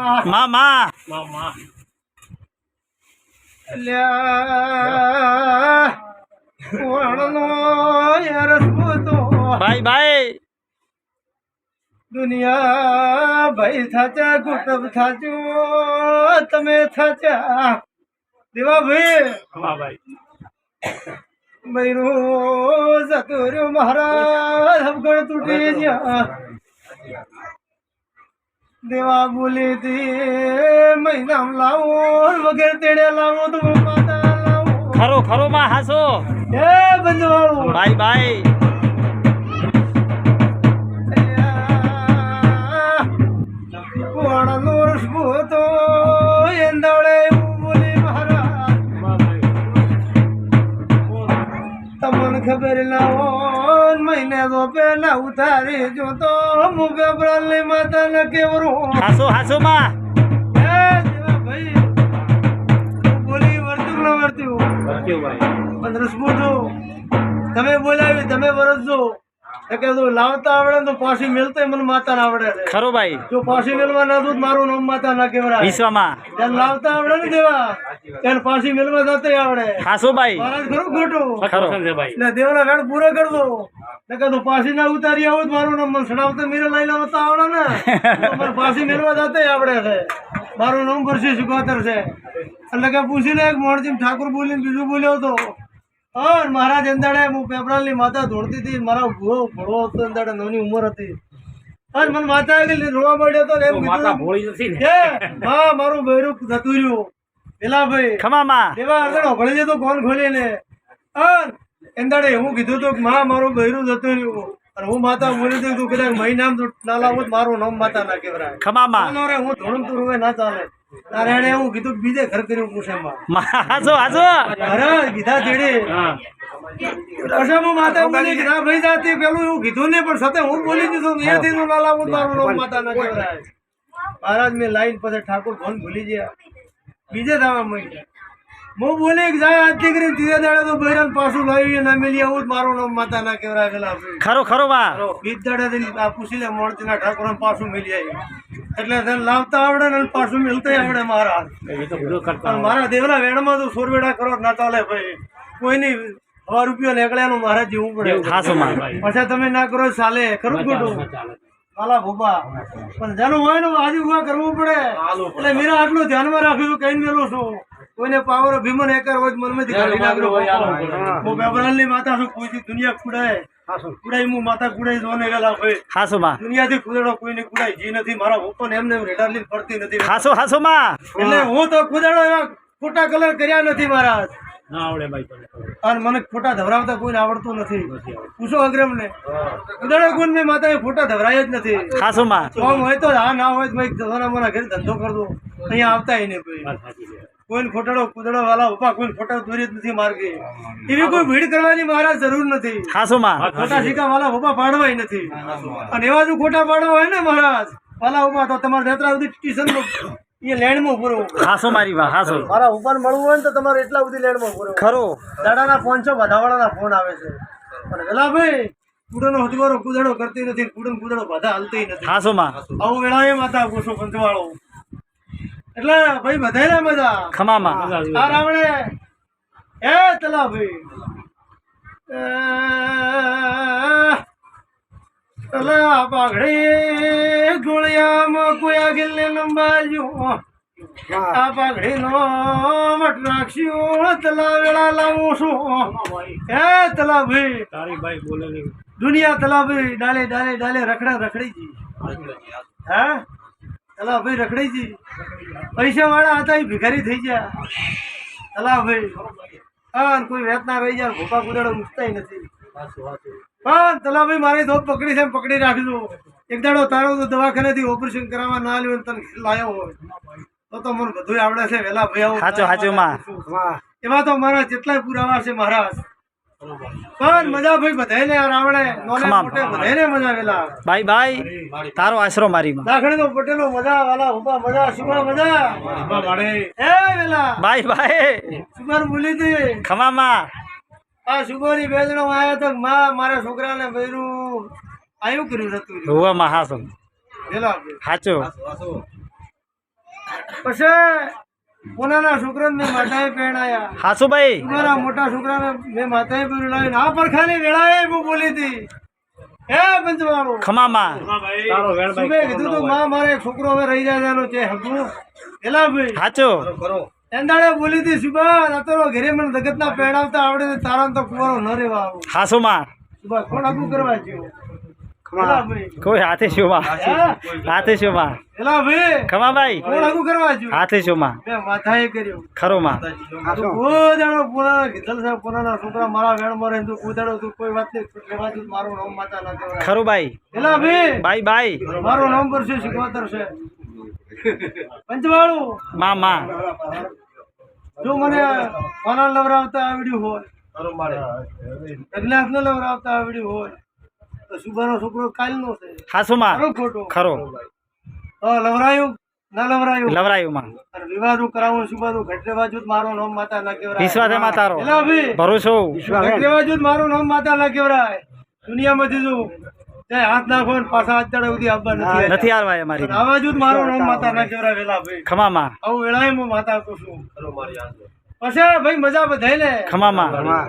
માં માં અલ્યા વણનો રસપૂતો ભાઈ ભાઈ. દુનિયા ભાઈ થાચા કુટુંબ થાચો તમે થાચા. દેવા ભાઈ. બૈરું જતું રહ્યું મહારાજ અફગણ તૂટી ગયા દેવા બોલી તે મહિનામાં લાવો વગેરે તેડે લાવો તો માતા લાવો. ખરો ખરો માં હાસો. એ બંધવાળો. મહારાજ. તમને ખબર હોય મહિને તો પેલા ઉતારી જો તો હું ગભરાલી માતા ને કેવરું. હાસો હાસો માં. ભાઈ બોલી વર્તું ન વર્તું પણ રસભૂતો તમે બોલાવી તમે વરસજો. લાવતા આવડે તો પાછી મેલતો મને માતા ના આવડે છે. ખરો ભાઈ. જો પાછી મેળવા ના દઉં મારું નામ માતા ના કેવરાય વિશ્વમાં. ત્યાં લાવતા આવડે ને દેવા ત્યાં પાછી મેળવા જતે આવડે. હાસો ભાઈ. મહારાજ ખરું. ખોટું ખરો એટલે દેવના વેણ પૂરો કર દો ને કીધું પાછી ના ઉતારી આવું તો મારું નામ મને સડાવતા મેરે લઈ લાવતા આવડે ને. તો મારે પાછી મેળવા જતે આવડે છે. મારું નામ પરસી સુખાતર છે. એટલે કે પૂછીને એક મોણજી ઠાકુર બોલીને બીજું બોલ્યો હતો હા મહારાજ અંદાડે હું પેપરાલની માતા ધોડતી હતી મારા ઘોડો ઘોડો હતો અંદાડે નવની ઉંમર હતી. હા મને માતા આવી રોવા મળ્યો ને એમ કીધું ને? હા મારું બૈરું જતું રહ્યું. પેલા ભાઈ ખમા માં. એવા આગળ ભળી જતો કોણ ખોલી ને અન અંદાડે હું કીધું તો કે માં મારું બૈરું જતું રહ્યું. અને હું માતા બોલી દઉં તું કદાચ મહી નામ તો ના લાવો મારું નામ માતા ના કેવરાય ખમા માં. હું ધોળું તું રૂવે ના ચાલે. તારે એને એવું કીધું કે બીજે ઘર કર્યું પૂછે માં માં હાસો હાસો અરે કીધા અચ્છા હું. માતા બોલી કે ના ભાઈ જાતી પેલું એવું કીધું નહીં પણ સાથે હું બોલી દીધું અહીંયાથી નું ના લાવું તો મારું નામ માતા ના કેવરાય મહારાજ મેં લાઈન પછી ઠાકોર ફોન ભૂલી ગયા. બીજે થવા મળી હું બોલી કે જાય દાડે તો બૈરાન પાછું લાવી ના મેલી આવું મારું નામ માતા ના કેવરા ગયેલા ખરો ખરો બા. બીજ દાડે આ પૂછી લે મોણતીના ઠાકોર પાછું મેલી આવી એટલે તને લાવતા આવડે ને પાછું મેલતા આવડે મારા મારા દેવના વેણમાં તો સોરવેડા કરો ના ચાલે ભાઈ. કોઈની હવા રૂપિયો નીકળ્યાનું મારે જીવવું પડે. પછી તમે ના કરો ચાલે. ખરું ખોટું? કાલા ભૂપા. પણ જેનું હોય ને આજે ઊભા કરવું પડે. એટલે મેરા આટલું ધ્યાનમાં રાખ્યું કઈ મેલું છું. કોઈને પાવર ભીમન એકર હોય મનમાંથી કાઢી નાખ્યો હું બેબરાલની માતા છું કોઈ દુનિયા કુડાય. કુડાઈ હું માતા કુડાઈ જોને હાસો માં. દુનિયાથી કુદાડો કોઈને કુડાય જી નથી મારા ઓપન એમને રેડાર લઈને ફરતી નથી. હાસો હાસો માં. એટલે હું. તો કુદાડો એવા ખોટા કલર કર્યા નથી અને મને ખોટા ધવરાવતા કોઈને આવડતું નથી. પૂછો અગ્રમ ને મેં માતા ખોટા ધવરાય જ નથી. હાસો માં. હોય તો હા ના હોય તો ભાઈ ઘરે ધંધો કર અહીંયા આવતા નહીં ભાઈ કોઈને ખોટાડો કુદડો વાલા ઉપા કોઈ ખોટા દોરી જ નથી માર્ગે એવી કોઈ ભીડ કરવાની મારા જરૂર નથી. ખોટા સિક્કા વાલા ઊભા પાડવાય નથી. અને એવા જો ખોટા પાડવા હોય ને મહારાજ વાલા ઊભા તો તમારે જાત્રા સુધી સ્ટેશન એ લેન્ડમાં પૂરો હાસો મારી માં હાસો. મારા ઉપર મળવું હોય ને તો તમારે એટલા સુધી લેન્ડમાં પૂરો ખરો. દાડાના ફોન છો બધાવાળાના ફોન આવે છે. પણ વેલા ભાઈ કુડનો હજવારો કુદડો કરતી નથી કુડન કુદડો બધા હાલતી નથી. હાસો માં આવું વેળાએ માતા પૂછો પંચવાળો એટલે ભાઈ બધાને મજા. ખમામાં. આ રાવણે. એ તલા ભાઈ. તલા પાઘડી ગોળિયામાં કોઈ આગળ લંબાયું આ પાઘડી નો મટ નાખ્યું તલા વેળા લાવું છું. એ તલા ભાઈ. દુનિયા તલા ભાઈ ડાલે ડાલે ડાલે રખડા રખડી જી. હા? તલા ભાઈ રખડી પૈસા વાળા હતા એ ભિખારી થઈ ગયા. તલા ભાઈ. હા કોઈ વેત ના રહી જાય ભોપા કુદાડો મૂકતા નથી. પણ તલાભાઈ મારી ધોપ પકડી છે પકડી રાખજો. એક દાડો તારો તો દવાખાનેથી ઓપરેશન કરાવવા ના આવ્યો તને લાયો હોય. તો તો મને બધું આવડે છે વેલા ભાઈ આવું સાચો સાચો માં. એમાં તો મારા જેટલાય પુરાવા છે મહારાજ. પણ મજા ભાઈ બધાને રાવણે નોને મોટે બધાને મજા વેલા ભાઈ ભાઈ તારો આશરો મારી માં. દાખણી તો પટેલો મજા વાલા ઊભા મજા સુમા મજા. એ વેલા. ભાઈ ભાઈ સુમર બોલી તી. ખમા માં આ સુગોની બે આયો તો માં મારા છોકરાને બૈરું આયું કર્યું હતું હુવા વેલા. હાચો. પછી પોનાના છોકરાને મેં માતાએ પહેણાયા. હાસુભાઈ. મારા મોટા છોકરાને મેં માતાએ પહેરાવી આ પરખાની વેળાએ હું બોલી હતી. હે ખમામાં. સુબે કીધું તું માં મારે છોકરો હવે રહી જાય એનો છે હકુ એલા ભાઈ. હાચો. એંદાડે બોલી હતી સુબા નતરો ઘરે મને જગતના પહેણાવતા આવડે તારા તો કુવારો ન રેવા આવું. હાસુમાં. સુબા કોણ હકુ કરવા જેવું કોઈ હાથે શુંમાં હાથે શુંમાં એલા ભાઈ. કોણ હકુ કરવા જેવું હાથે શુંમાં મેં. માથાએ કર્યું. છોકરા મારા વેણમાં રહે તું કોઈ તું કોઈ વાત નહીં. લેવા તું મારું નામ માતા ના કહેવાય. ખરું ભાઈ. એલા ભાઈ. બાઈ બાઈ મારો નંબર છે સિકોતર છે. પંચવાળું. માં માં. જો મને કોના લવરાવતા આવડ્યું હોય. અજ્ઞાત ન લવરાવતા આવડ્યું હોય. તો છોકરો કાલનો છે. હાસુમાં ખરો ખોટો. ખરો. હા લવરાયું. ના લવરાયું. લવરાયું માં વિવાદું કરાવું સુભાનું ઘટે બાજુ જ નામ માતા ના કેવરાય વિશ્વાસે એમાં તારો એલા ભાઈ ભરોસો ઘટરે બાજુ મારો નામ માતા ના કહેવાય દુનિયામાંથી જો તે હાથ નાખો ને પાછા હાથ ચડે સુધી આવવા નથી નથી હારવાય અમારી આવા જ મારો નામ માતા ના કેવરાય વેલા ભાઈ. ખમામાં. આવું વેળાએ હું માતા કહું છું. પછી ભાઈ મજા બધાય ને ખમામાં. રાવણા